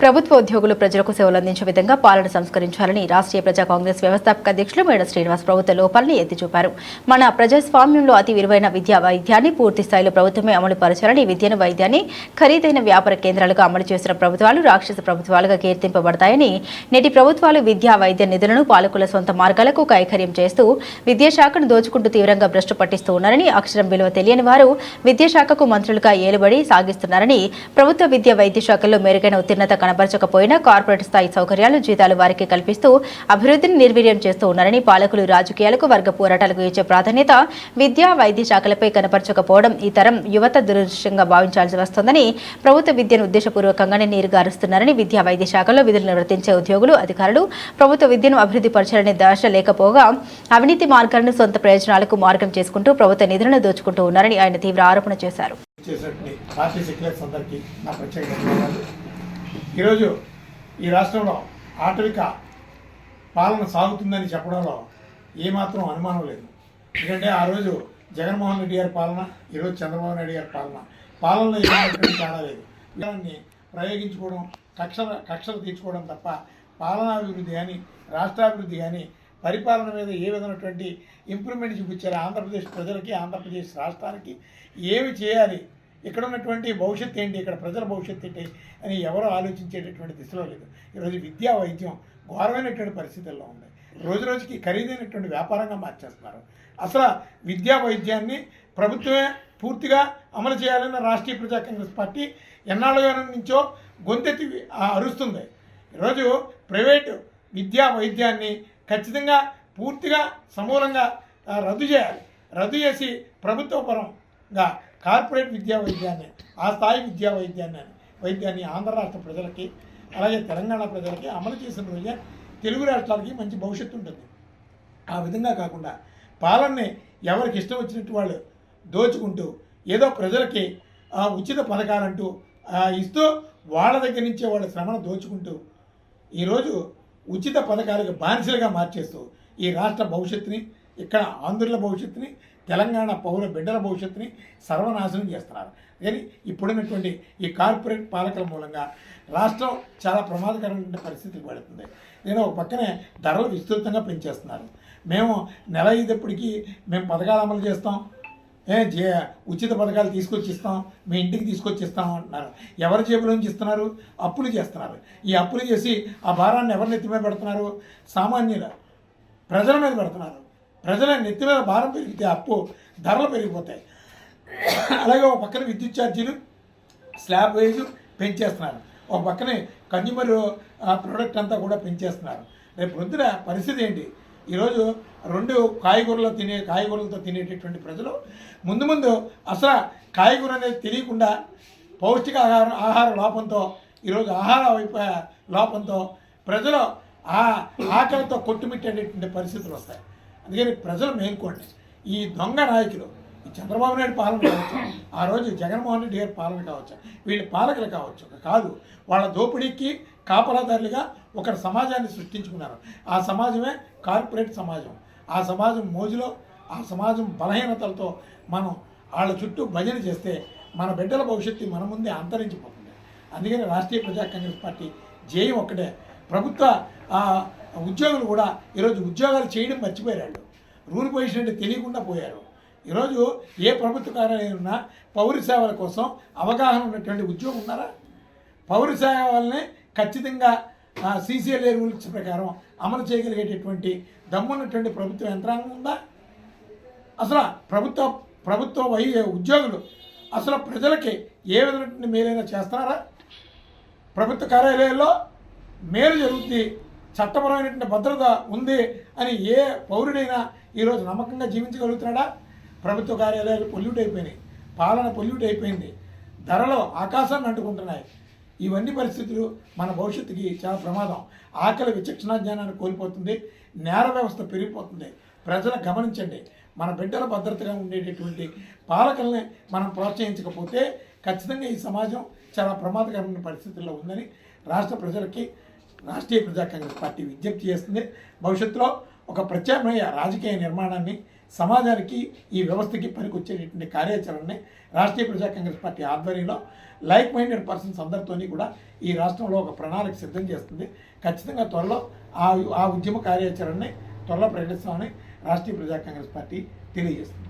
ప్రభుత్వ ఉద్యోగులు ప్రజలకు సేవలు అందించే విధంగా పాలన సంస్కరించాలని రాష్ట్రీయ ప్రజా కాంగ్రెస్ వ్యవస్థాపక అధ్యక్షులు మేడ శ్రీనివాస్ ప్రభుత్వ లోపాలని ఎత్తి చూపారు మన ప్రజాస్వామ్యంలో అతి విలువైన విద్యా వైద్యాన్ని పూర్తి స్థాయిలో ప్రభుత్వమే అమలు పరచాలని విద్యను వైద్యాన్ని ఖరీదైన వ్యాపార కేంద్రాలుగా అమలు చేసిన ప్రభుత్వాలు రాక్షస ప్రభుత్వాలుగా కీర్తింపబడతాయని నేటి ప్రభుత్వాలు విద్యా వైద్య నిధులను పాలకుల సొంత మార్గాలకు కైకర్యం చేస్తూ విద్యాశాఖను దోచుకుంటూ తీవ్రంగా భ్రష్టు పట్టిస్తూ ఉన్నారని అక్షరం విలువ తెలియని వారు విద్యాశాఖకు మంత్రులుగా ఏలుబడి సాగిస్తున్నారని ప్రభుత్వ విద్యా వైద్య శాఖల్లో మెరుగైన ఉత్తీర్ణత కనబరచకపోయినా కార్పొరేట్ స్థాయి సౌకర్యాలు జీతాలు వారికి కల్పిస్తూ అభివృద్ధిని నిర్వీర్యం చేస్తూ ఉన్నారని పాలకులు రాజకీయాలకు వర్గ పోరాటాలకు ఇచ్చే ప్రాధాన్యత విద్యా వైద్య శాఖలపై కనపరచకపోవడం ఈ తరం యువత దురదృష్టంగా భావించాల్సి వస్తోందని ప్రభుత్వ విద్యను ఉద్దేశపూర్వకంగానే నీరుగారుస్తున్నారని విద్యా వైద్య శాఖలో విధులు నిర్వర్తించే ఉద్యోగులు అధికారులు ప్రభుత్వ విద్యను అభివృద్ధి పరచాలనే దశ లేకపోగా అవినీతి మార్గాలను సొంత ప్రయోజనాలకు మార్గం చేసుకుంటూ ప్రభుత్వ నిధులను దోచుకుంటూ ఉన్నారని ఆయన తీవ్ర ఆరోపణ చేశారు. ఈరోజు ఈ రాష్ట్రంలో ఆటవిక పాలన సాగుతుందని చెప్పడంలో ఏమాత్రం అనుమానం లేదు. ఎందుకంటే ఆ రోజు జగన్మోహన్ రెడ్డి గారి పాలన ఈరోజు చంద్రబాబు నాయుడు గారి పాలన. పాలనలో ఏమాత్రం తేడా లేదు. దాన్ని ప్రయోగించుకోవడం కక్షల కక్షలు తీర్చుకోవడం తప్ప పాలనాభివృద్ధి కానీ రాష్ట్రాభివృద్ధి కానీ పరిపాలన మీద ఏ విధమైనటువంటి ఇంప్రూవ్మెంట్ చూపించారు ఆంధ్రప్రదేశ్ ప్రజలకి ఆంధ్రప్రదేశ్ రాష్ట్రానికి? ఏమి చేయాలి? ఇక్కడ ఉన్నటువంటి భవిష్యత్తు ఏంటి ఇక్కడ ప్రజల భవిష్యత్తు ఏంటి అని ఎవరో ఆలోచించేటటువంటి దిశలో లేదు. ఈరోజు విద్యా వైద్యం ఘోరమైనటువంటి పరిస్థితుల్లో ఉంది. రోజు రోజుకి ఖరీదైనటువంటి వ్యాపారంగా మార్చేస్తున్నారు. అసలు విద్యా వైద్యాన్ని ప్రభుత్వమే పూర్తిగా అమలు చేయాలన్న రాష్ట్రీయ ప్రజా కాంగ్రెస్ పార్టీ ఎన్నాళ్ళ నుంచో గొంతెత్తి అరుస్తుంది. ఈరోజు ప్రైవేటు విద్యా వైద్యాన్ని ఖచ్చితంగా పూర్తిగా సమూలంగా రద్దు చేయాలి. రద్దు చేసి ప్రభుత్వ పరంగా కార్పొరేట్ విద్యా వైద్యాన్ని ఆ స్థాయి విద్యా వైద్యాన్ని వైద్యాన్ని ఆంధ్ర రాష్ట్ర ప్రజలకి అలాగే తెలంగాణ ప్రజలకి అమలు చేసిన రోజే తెలుగు రాష్ట్రాలకి మంచి భవిష్యత్తు ఉంటుంది. ఆ విధంగా కాకుండా పాలనని ఎవరికి ఇష్టం వచ్చినట్టు వాళ్ళు దోచుకుంటూ ఏదో ప్రజలకి ఉచిత పథకాలంటూ ఇస్తూ వాళ్ళ దగ్గర నుంచే వాళ్ళ శ్రమను దోచుకుంటూ ఈరోజు ఉచిత పథకాలకు బానిసలుగా మార్చేస్తూ ఈ రాష్ట్ర భవిష్యత్తుని ఇక్కడ ఆంధ్రుల భవిష్యత్తుని తెలంగాణ పౌర బిడ్డల భవిష్యత్తుని సర్వనాశనం చేస్తున్నారు. కానీ ఇప్పుడున్నటువంటి ఈ కార్పొరేట్ పాలకుల మూలంగా రాష్ట్రం చాలా ప్రమాదకరమైన పరిస్థితికి పడుతుంది. నేను ఒక పక్కనే ధరలు విస్తృతంగా పెంచేస్తున్నారు. మేము నెల అయ్యేటప్పటికీ మేము పథకాలు అమలు చేస్తాం. ఏ జే ఉచిత పథకాలు తీసుకొచ్చి ఇస్తాం మీ ఇంటికి తీసుకొచ్చి ఇస్తాం అంటున్నారు. ఎవరి జేబులో నుంచి ఇస్తున్నారు? అప్పులు చేస్తున్నారు. ఈ అప్పులు చేసి ఆ భారాన్ని ఎవరిని ఎత్తిమే పెడుతున్నారు? సామాన్యుల ప్రజల మీద పెడుతున్నారు. ప్రజల నెత్తి మీద భారం పెరిగితే అప్పు ధరలు పెరిగిపోతాయి. అలాగే ఒక పక్కన విద్యుత్ ఛార్జీలు స్లాబ్ వైజ్ పెంచేస్తున్నారు. ఒక పక్కనే కన్జ్యూమర్ ప్రోడక్ట్ అంతా కూడా పెంచేస్తున్నారు. రేపు పొద్దున పరిస్థితి ఏంటి? ఈరోజు రెండు కాయగూరలు తినే కాయగూరలతో తినేటటువంటి ప్రజలు ముందు ముందు అసలు కాయగూర అనేది తెలియకుండా పౌష్టిక ఆహారం ఆహార లోపంతో ఈరోజు ఆహార లోపంతో ప్రజలు ఆ ఆకలితో కొట్టుమిట్టేటటువంటి పరిస్థితులు వస్తాయి. అందుకని ప్రజలు మేల్కోండి. ఈ దొంగ నాయకులు ఈ చంద్రబాబు నాయుడు పాలన కావచ్చు ఆ రోజు జగన్మోహన్ రెడ్డి గారి పాలన కావచ్చు వీళ్ళ పాలకులు కావచ్చు కాదు వాళ్ళ దోపిడీకి కాపలాదారులుగా ఒక సమాజాన్ని సృష్టించుకున్నారు. ఆ సమాజమే కార్పొరేట్ సమాజం. ఆ సమాజం మోజులో ఆ సమాజం బలహీనతలతో మనం వాళ్ళ చుట్టూ భజన చేస్తే మన బిడ్డల భవిష్యత్తు మన ముందే అంతరించిపోతుంది. అందుకని రాష్ట్రీయ ప్రజా కాంగ్రెస్ పార్టీ జయం ఒక్కటే. ప్రభుత్వ ఉద్యోగులు కూడా ఈరోజు ఉద్యోగాలు చేయడం మర్చిపోయారు. రూల్ పొజిషన్ అంటే తెలియకుండా పోయారు. ఈరోజు ఏ ప్రభుత్వ కార్యాలయం ఉన్నా పౌర సేవల కోసం అవగాహన ఉన్నటువంటి ఉద్యోగం ఉన్నారా? పౌర సేవల్ని ఖచ్చితంగా సీసీఎల్ఏ రూల్స్ ప్రకారం అమలు చేయగలిగేటటువంటి దమ్మున్నటువంటి ప్రభుత్వ యంత్రాంగం ఉందా? అసలు ప్రభుత్వ ప్రభుత్వ వై ఉద్యోగులు అసలు ప్రజలకి ఏ విధమైనటువంటి మేలైనా చేస్తున్నారా? ప్రభుత్వ కార్యాలయాల్లో మేలు జరుగుతుంది చట్టపరమైనటువంటి భద్రత ఉంది అని ఏ పౌరుడైనా ఈరోజు నమ్మకంగా జీవించగలుగుతున్నాడా? ప్రభుత్వ కార్యాలయాలు పొల్యూట్ అయిపోయినాయి పాలన పొల్యూట్ అయిపోయింది ధరలు ఆకాశాన్ని అంటుకుంటున్నాయి. ఇవన్నీ పరిస్థితులు మన భవిష్యత్తుకి చాలా ప్రమాదం. ఆకలి విచక్షణ జ్ఞానాన్ని కోల్పోతుంది నేర వ్యవస్థ పెరిగిపోతుంది. ప్రజలు గమనించండి మన బిడ్డల భద్రతగా ఉండేటటువంటి పాలకుల్ని మనం ప్రోత్సహించకపోతే ఖచ్చితంగా ఈ సమాజం చాలా ప్రమాదకరమైన పరిస్థితుల్లో ఉందని రాష్ట్ర ప్రజలకి రాష్ట్రీయ ప్రజా కాంగ్రెస్ పార్టీ విజ్ఞప్తి చేస్తుంది. భవిష్యత్తులో ఒక ప్రత్యామ్నాయ రాజకీయ నిర్మాణాన్ని సమాజానికి ఈ వ్యవస్థకి పనికొచ్చేటటువంటి కార్యాచరణని రాష్ట్రీయ ప్రజా కాంగ్రెస్ పార్టీ ఆధ్వర్యంలో లైక్ మైండెడ్ పర్సన్స్ అందరితోని కూడా ఈ రాష్ట్రంలో ఒక ప్రణాళిక సిద్ధం చేస్తుంది. ఖచ్చితంగా త్వరలో ఆ ఆ ఉద్యమ కార్యాచరణని త్వరలో ప్రకటిస్తామని రాష్ట్రీయ ప్రజా కాంగ్రెస్ పార్టీ తెలియజేస్తుంది.